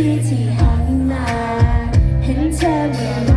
ที่ที่หันมา เห็นเธอเมื่อ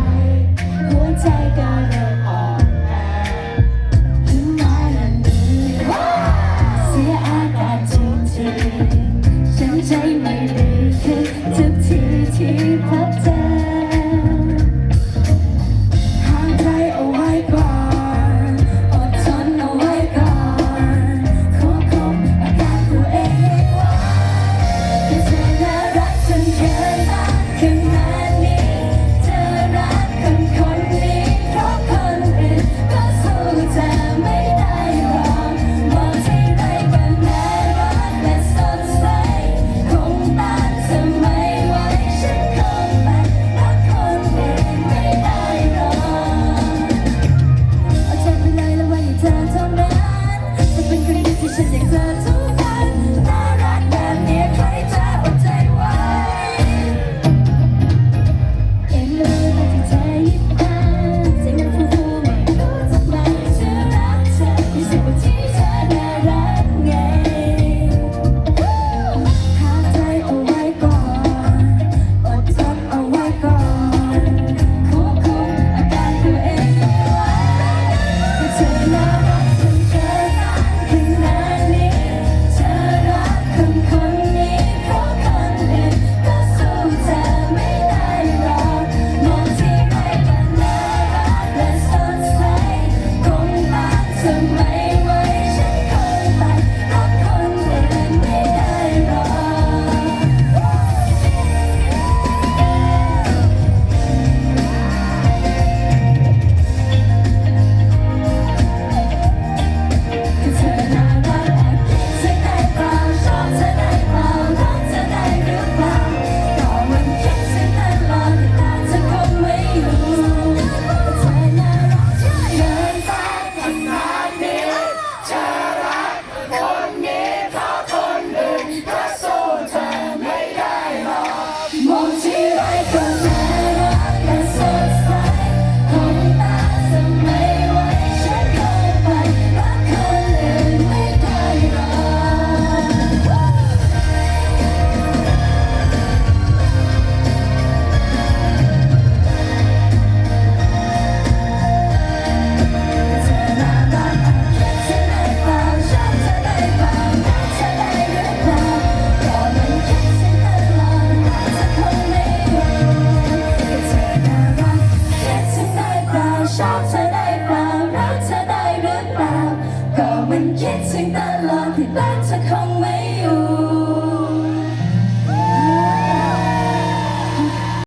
ชอบเธอได้เปล่ารักเธอได้หรือเปล่าก็มันคิดถึงตลอดที่บ้าเธอคงไม่